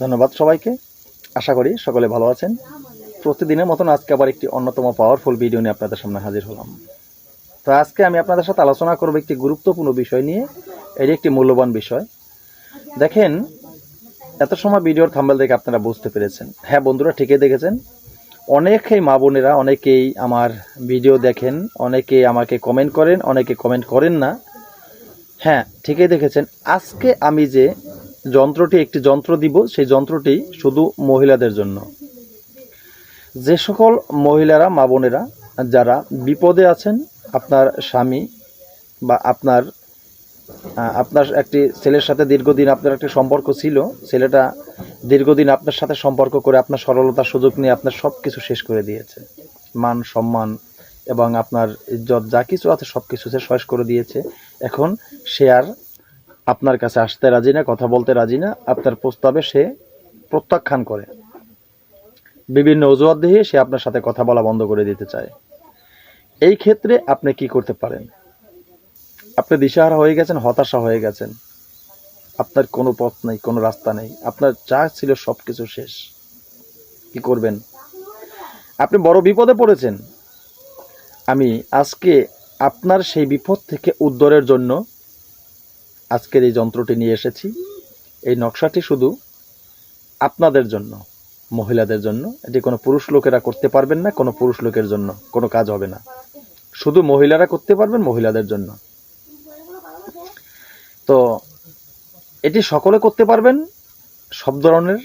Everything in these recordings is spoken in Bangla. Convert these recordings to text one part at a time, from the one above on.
ধন্যবাদ সবাইকে। আশা করি সকলে ভালো আছেন। প্রতিদিনের মতন আজকে আবার একটি অন্যতম পাওয়ারফুল ভিডিও নিয়ে আপনাদের সামনে হাজির হলাম। তো আজকে আমি আপনাদের সাথে আলোচনা করব একটি গুরুত্বপূর্ণ বিষয় নিয়ে। এটি একটি মূল্যবান বিষয়। দেখেন, এত সময় ভিডিওর থাম্বেল দেখে আপনারা বুঝতে পেরেছেন। হ্যাঁ বন্ধুরা, ঠিকই দেখেছেন। অনেকেই মা বোনেরা, অনেকেই আমার ভিডিও দেখেন, অনেকেই আমাকে কমেন্ট করেন, অনেকে কমেন্ট করেন না। হ্যাঁ ঠিকই দেখেছেন। আজকে আমি যে যন্ত্রটি একটি যন্ত্র দিব, সেই যন্ত্রটি শুধু মহিলাদের জন্য। যে সকল মহিলারা, মা বোনেরা, যারা বিপদে আছেন, আপনার স্বামী বা আপনার আপনার একটি ছেলের সাথে দীর্ঘদিন আপনার একটি সম্পর্ক ছিল, ছেলেটা দীর্ঘদিন আপনার সাথে সম্পর্ক করে আপনার সরলতার সুযোগ নিয়ে আপনার সব কিছু শেষ করে দিয়েছে। মান, সম্মান এবং আপনার ইজ্জত, যা কিছু আছে সব কিছু সে শেষ করে দিয়েছে। এখন সে আর আপনার কাছে আসতে রাজি না, কথা বলতে রাজি না, আপনার প্রস্তাবে সে প্রত্যাখ্যান করে। বিভিন্ন অজুহাত দিয়ে সে আপনার সাথে কথা বলা বন্ধ করে দিতে চায়। এই ক্ষেত্রে আপনি কি করতে পারেন? আপনি দিশাহারা হয়ে গেছেন, হতাশা হয়ে গেছেন। আপনার কোনো পথ নেই, কোনো রাস্তা নেই। আপনার যা ছিল সব কিছু শেষ। কি করবেন? আপনি বড় বিপদে পড়েছেন। আমি আজকে আপনার সেই বিপদ থেকে উদ্ধারের জন্য আজকের এই যন্ত্রটি নিয়ে এসেছি। এই নকশাটি শুধু আপনাদের জন্য, মহিলাদের জন্য, এটি কোনো পুরুষ লোকেরা করতে পারবেন না, কোনো পুরুষ লোকের জন্য কোনো কাজ হবে না। শুধু মহিলারা করতে পারবেন, মহিলাদের জন্য। তো এটি সকলে করতে পারবেন, সব ধরনের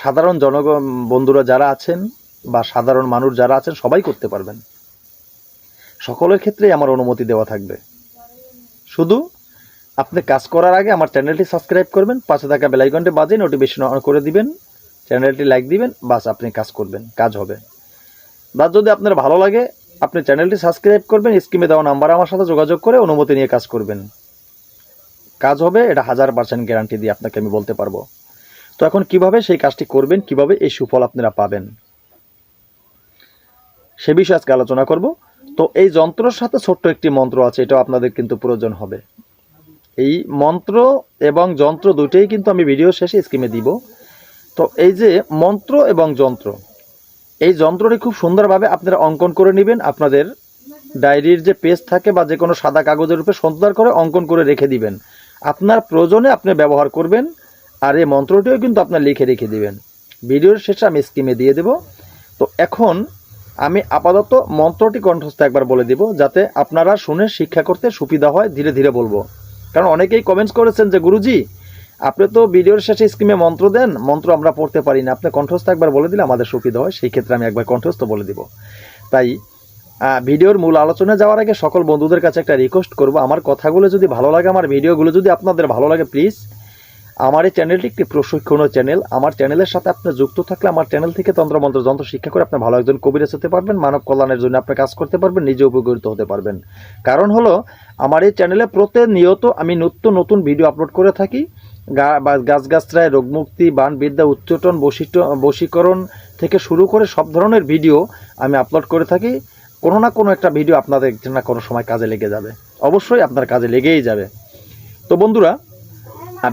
সাধারণ জনগণ, বন্ধুরা যারা আছেন বা সাধারণ মানুষ যারা আছেন সবাই করতে পারবেন। সকলের ক্ষেত্রেই আমার অনুমতি দেওয়া থাকবে। শুধু আপনি কাজ করার আগে আমার চ্যানেলটি সাবস্ক্রাইব করবেন, পাশে থাকা বেলাইকনটি বাজে নোটিফিকেশন অন করে দিবেন, চ্যানেলটি লাইক দিবেন, বাস আপনি কাজ করবেন, কাজ হবে। বা যদি আপনার ভালো লাগে, আপনি চ্যানেলটি সাবস্ক্রাইব করবেন স্কিমে দেওয়া নাম্বার আমার সাথে যোগাযোগ করে অনুমতি নিয়ে কাজ করবেন। কাজ হবে, এটা হাজার পার্সেন্ট গ্যারান্টি দিয়ে আপনাকে আমি বলতে পারব। তো এখন কীভাবে সেই কাজটি করবেন, কীভাবে এই সুফল আপনারা পাবেন? সে বিষয়ে আজকে আলোচনা করব। তো এই যন্ত্রর সাথে ছোট্ট একটি মন্ত্র আছে, এটাও আপনাদের কিন্তু প্রয়োজন হবে। এই মন্ত্র এবং যন্ত্র দুটোই কিন্তু আমি ভিডিও শেষে স্কিমে দিব। তো এই যে মন্ত্র এবং যন্ত্র, এই যন্ত্রটি খুব সুন্দরভাবে আপনারা অঙ্কন করে নেবেন, আপনাদের ডায়েরির যে পেজ থাকে বা যে কোনো সাদা কাগজের উপরে সুন্দর করে অঙ্কন করে রেখে দিবেন। আপনার প্রয়োজনে আপনি ব্যবহার করবেন আর এই মন্ত্রটিও কিন্তু আপনার লিখে রেখে দিবেন। ভিডিওর শেষে আমি স্কিমে দিয়ে দেব। তো এখন আমি আপাতত মন্ত্রটি কণ্ঠস্থ একবার বলে দিব, যাতে আপনারা শুনে শিক্ষা করতে সুবিধা হয়, ধীরে ধীরে বলব। কারণ অনেকেই কমেন্টস করেছেন যে, গুরুজি, আপনি তো ভিডিওর শেষে স্কিমে মন্ত্র দেন, মন্ত্র আমরা পড়তে পারি না। আপনি কণ্ঠস্থ একবার বলে দিলে আমাদের সুবিধা হয়, সেই ক্ষেত্রে আমি একবার কণ্ঠস্থ বলে দিব। তাই ভিডিওর মূল আলোচনায় যাওয়ার আগে সকল বন্ধুদের কাছে একটা রিকোয়েস্ট করব। আমার কথাগুলো যদি ভালো লাগে, আমার ভিডিওগুলো যদি আপনাদের ভালো লাগে প্লিজ আমার এই চ্যানেলটি একটি প্রশিক্ষণীয় চ্যানেল আমার চ্যানেলের সাথে আপনি যুক্ত থাকলে আমার চ্যানেল থেকে তন্ত্রমন্ত্র যন্ত্র শিক্ষা করে আপনি ভালো একজন কবিরাজ হতে পারবেন, মানব কল্যাণের জন্য আপনি কাজ করতে পারবেন, নিজে উপকৃত হতে পারবেন। কারণ হলো, আমার এই চ্যানেলে প্রতিনিয়ত আমি নিত্য নতুন ভিডিও আপলোড করে থাকি। গাছগাছরায় রোগমুক্তি বান বিদ্যা উচ্চটন বশিষ্ট বশীকরণ থেকে শুরু করে সব ধরনের ভিডিও আমি আপলোড করে থাকি। কোনো না কোনো একটা ভিডিও আপনাদের না কোনো সময় কাজে লেগে যাবে। অবশ্যই আপনার কাজে লেগেই যাবে। তো বন্ধুরা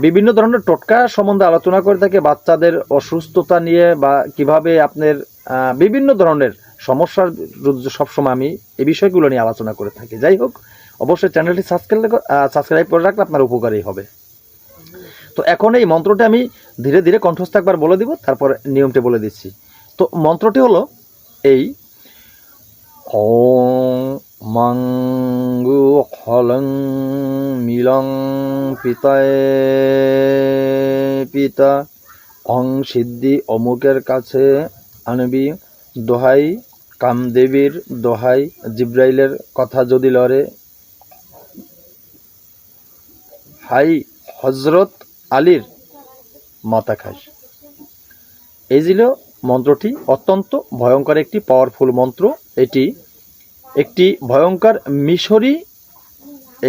বিভিন্ন ধরনের টোটকা সম্বন্ধে আলোচনা করে থাকে বাচ্চাদের অসুস্থতা নিয়ে বা কীভাবে আপনার বিভিন্ন ধরনের সমস্যার সবসময় আমি এই বিষয়গুলো নিয়ে আলোচনা করে থাকি। যাই হোক, অবশ্যই চ্যানেলটি সাবস্ক্রাইব সাবস্ক্রাইব করে রাখলে আপনার উপকারী হবে। তো এখন এই মন্ত্রটি আমি ধীরে ধীরে কণ্ঠস্থ একবার বলে দিব, তারপর নিয়মটি বলে দিচ্ছি। তো মন্ত্রটি হলো এই ওং মাঙ্গু হলং মিলং পিতায় পিতা। অং সিদ্ধি অমুকের কাছে আনবি। দোহাই কামদেবীর দোহাই জিব্রাইলের কথা যদি লরে হাই হজরত আলীর মাথা খাস। এই ছিল মন্ত্রটি অত্যন্ত ভয়ঙ্কর একটি পাওয়ারফুল মন্ত্র। এটি একটি ভয়ঙ্কর মিশরি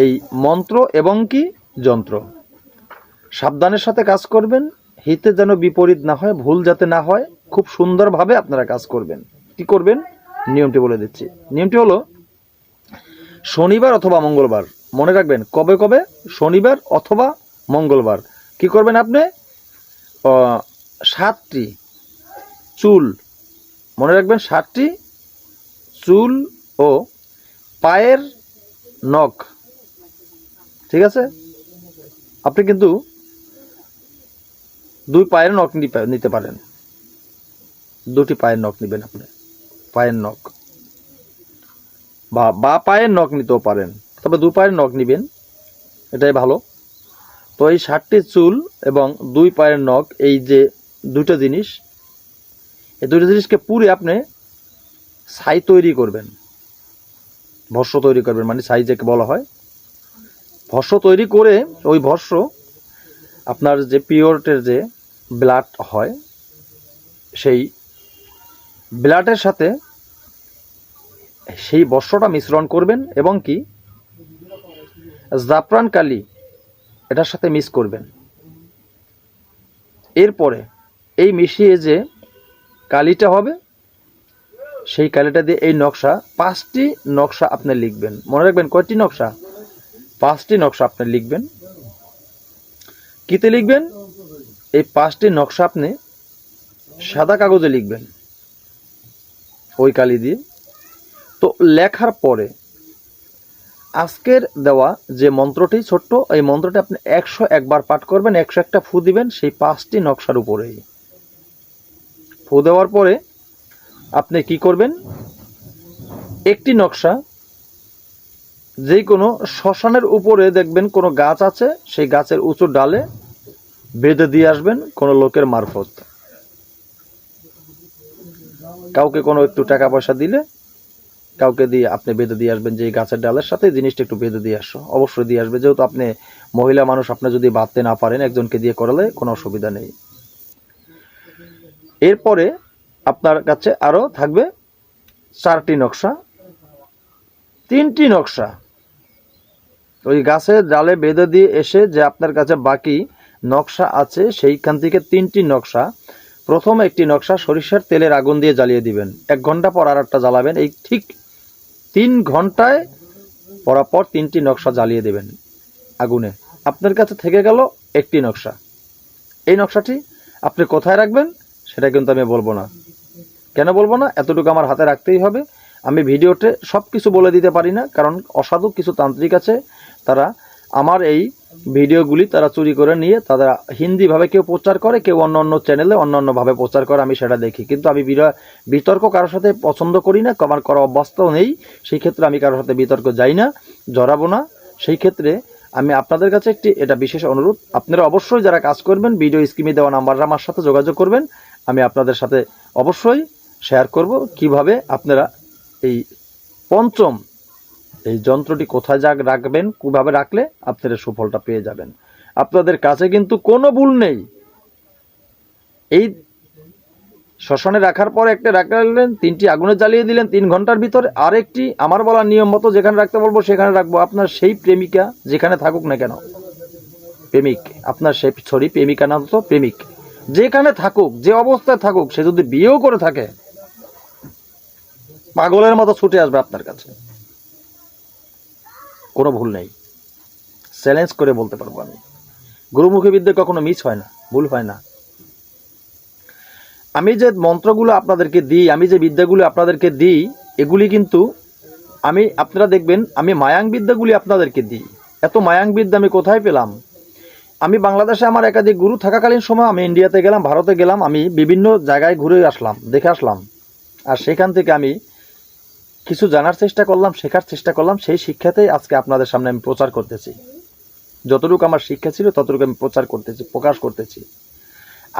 এই মন্ত্র এবং কি যন্ত্র। সাবধানের সাথে কাজ করবেন, হিতে যেন বিপরীত না হয়, ভুল যাতে না হয়, খুব সুন্দরভাবে আপনারা কাজ করবেন। কি করবেন? নিয়মটি বলে দিচ্ছি। নিয়মটি হলো, শনিবার অথবা মঙ্গলবার, মনে রাখবেন, কবে কবে? শনিবার অথবা মঙ্গলবার। কি করবেন আপনি? সাতটি চুল, মনে রাখবেন, সাতটি চুল ও পায়ের নখ। ঠিক আছে? আপনি কিন্তু দুই পায়ের নখ নিতে- পারেন দুটি পায়ের নখ নেবেন আপনি। পায়ের নখ। বা বা পায়ের নখ নিতেও পারেন। তবে দু পায়ের নখ নেবেন। এটাই ভালো। তো এই ষাটটি চুল এবং দুই পায়ের নখ, এই যে দুটো জিনিস, এই দুটো জিনিসকে পুরে আপনি ছাই তৈরি করবেন। ভস্য তৈরি করবেন মানে ছাই যাকে বলা হয়। ভস্য তৈরি করে ওই ভস্য আপনার যে পিওরটের যে ব্লাড হয়, সেই ব্লাডের সাথে সেই বস্ত্রটা মিশ্রণ করবেন এবং কি জাফরান কালি এটার সাথে মিক্স করবেন। এরপরে এই মিশিয়ে যে কালিটা হবে সেই কালিটা দিয়ে এই নকশা, পাঁচটি নকশা আপনি লিখবেন। মনে রাখবেন কয়টি নকশা? পাঁচটি নকশা আপনি লিখবেন। কিতে লিখবেন? এই পাঁচটি নকশা আপনি সাদা কাগজে লিখবেন। ওই কালি দিয়ে। তো লেখার পরে আজকের দেওয়া যে মন্ত্রটি, ছোট্ট, এই মন্ত্রটি আপনি একশো একবার পাঠ করবেন, একশো একটা ফু দিবেন, সেই পাঁচটি নকশার উপরেই। ফু দেওয়ার পরে আপনি কি করবেন? একটি নকশা, যে কোনো শ্মশানের উপরে দেখবেন কোনো গাছ আছে, সেই গাছের উঁচু ডালে বেঁধে দিয়ে আসবেন কোনো লোকের মারফত। কাউকে কোনো একটু টাকা পয়সা দিলে কাউকে দিয়ে আপনি বেঁধে দিয়ে আসবেন যে গাছের ডালের সাথে জিনিসটা একটু বেঁধে দিয়ে আসো। অবশ্যই দিয়ে আসবে। যেহেতু আপনি মহিলা মানুষ, আপনি যদি বাঁধতে না পারেন, একজনকে দিয়ে করালে কোনো অসুবিধা নেই। এরপরে আপনার কাছে আরও থাকবে চারটি নকশা। তিনটি নকশা। ওই গাছের ডালে বেঁধে দিয়ে এসে যে আপনার কাছে বাকি নকশা আছে, সেইখান থেকে তিনটি নকশা। প্রথম একটি নকশা সরিষার তেলের আগুন দিয়ে জ্বালিয়ে দিবেন। এক ঘণ্টা পর আর একটা জ্বালাবেন। এই ঠিক তিন ঘন্টায় পরাপর তিনটি নকশা জ্বালিয়ে দেবেন আগুনে। আপনার কাছে থেকে গেল একটি নকশা। এই নকশাটি আপনি কোথায় রাখবেন, সেটা কিন্তু আমি বলব না। কেন বলব না? এতটুকু আমার হাতে রাখতেই হবে। আমি ভিডিওতে সব কিছু বলে দিতে পারি না, কারণ অসাধু কিছু তান্ত্রিক আছে। তারা আমার এই ভিডিওগুলি তারা চুরি করে নিয়ে তারা হিন্দিভাবে কেউ প্রচার করে, কেউ অন্য অন্য চ্যানেলে অন্য অন্যভাবে প্রচার করে, আমি সেটা দেখি। কিন্তু আমি বিতর্ক কারোর সাথে পছন্দ করি না, আমার করা অভ্যস্ত নেই। সেই ক্ষেত্রে আমি কারোর সাথে বিতর্ক যাই না, জড়াবো না। সেই ক্ষেত্রে আমি আপনাদের কাছে একটি, এটা বিশেষ অনুরোধ। আপনারা অবশ্যই যারা কাজ করবেন ভিডিও স্ক্রিনে দেওয়া নাম্বার আমার সাথে যোগাযোগ করবেন। আমি আপনাদের সাথে অবশ্যই শেয়ার করব, কীভাবে আপনারা এই পঞ্চম, এই যন্ত্রটি কোথায় যাক, রাখবেন, কীভাবে রাখলে আপনারা সুফলটা পেয়ে যাবেন। আপনাদের কাছে কিন্তু কোনো ভুল নেই। এই শ্মশানে রাখার পর একটা রাখলেন তিনটি আগুনে জ্বালিয়ে দিলেন, তিন ঘণ্টার ভিতরে আরেকটি, আমার বলা নিয়ম মতো যেখানে রাখতে বলব সেখানে রাখব। আপনার সেই প্রেমিকা যেখানে থাকুক না কেন, প্রেমিক, আপনার সেই সরি প্রেমিকা না তো প্রেমিক। যেখানে থাকুক, যে অবস্থায় থাকুক, সে যদি বিয়েও করে থাকে পাগলের মতো ছুটে আসবে আপনার কাছে। কোনো ভুল নেই। চ্যালেঞ্জ করে বলতে পারব আমি। গুরুমুখী বিদ্যা কখনো মিস হয় না, ভুল হয় না। আমি যে মন্ত্রগুলো আপনাদেরকে দিই, আমি যে বিদ্যাগুলো আপনাদেরকে দিই, এগুলি কিন্তু আমি, আপনারা দেখবেন, আমি মায়াং বিদ্যাগুলি আপনাদেরকে দিই। এত মায়াং বিদ্যা আমি কোথায় পেলাম? আমি বাংলাদেশে আমার একাধিক গুরু থাকাকালীন সময় আমি ইন্ডিয়াতে গেলাম, ভারতে গেলাম, আমি বিভিন্ন জায়গায় ঘুরে আসলাম, দেখে আসলাম। আর সেখান থেকে আমি কিছু জানার চেষ্টা করলাম, শেখার চেষ্টা করলাম, সেই শিক্ষাতেই আজকে আপনাদের সামনে আমি প্রচার করতেছি। যতটুকু আমার শিক্ষা ছিল, ততটুকু আমি প্রচার করতেছি, প্রকাশ করতেছি।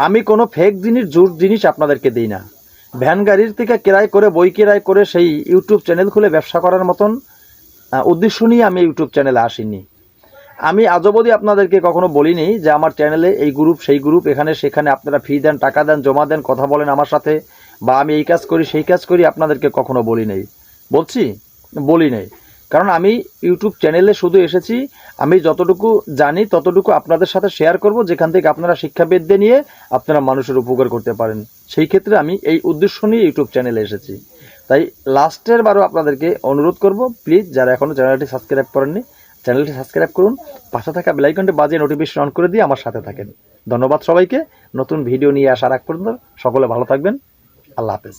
আমি কোনো ফেক জিনিস জোর জিনিস আপনাদেরকে দিই না। ভ্যান গাড়ির থেকে কেরাই করে, বই কেরাই করে, সেই ইউটিউব চ্যানেল খুলে ব্যবসা করার মতন উদ্দেশ্য নিয়ে আমি ইউটিউব চ্যানেলে আসিনি। আমি আজ অবধি আপনাদেরকে কখনো বলিনি যে আমার চ্যানেলে এই গ্রুপ সেই গ্রুপ এখানে, সেখানে আপনারা ফি দেন, টাকা দেন, জমা দেন, কথা বলেন আমার সাথে, বা আমি এই কাজ করি, সেই কাজ করি আপনাদেরকে কখনো বলি নেই। বলছি? বলি নাই। কারণ আমি ইউটিউব চ্যানেলে শুধু এসেছি, আমি যতটুকু জানি ততটুকু আপনাদের সাথে শেয়ার করব, যেখান থেকে আপনারা শিক্ষাবিদ্যা নিয়ে আপনারা মানুষের উপকার করতে পারেন। সেই ক্ষেত্রে আমি এই উদ্দেশ্য নিয়ে ইউটিউব চ্যানেলে এসেছি। তাই লাস্টের বারও আপনাদেরকে অনুরোধ করব, প্লিজ যারা এখনও চ্যানেলটি সাবস্ক্রাইব করেননি, চ্যানেলটি সাবস্ক্রাইব করুন, পাশে থাকা বেলাইকনটি বাজিয়ে নোটিফিকেশন অন করে দিয়ে আমার সাথে থাকেন। ধন্যবাদ সবাইকে, নতুন ভিডিও নিয়ে আসার আগ পর্যন্ত সকলে ভালো থাকবেন। আল্লাহ হাফেজ।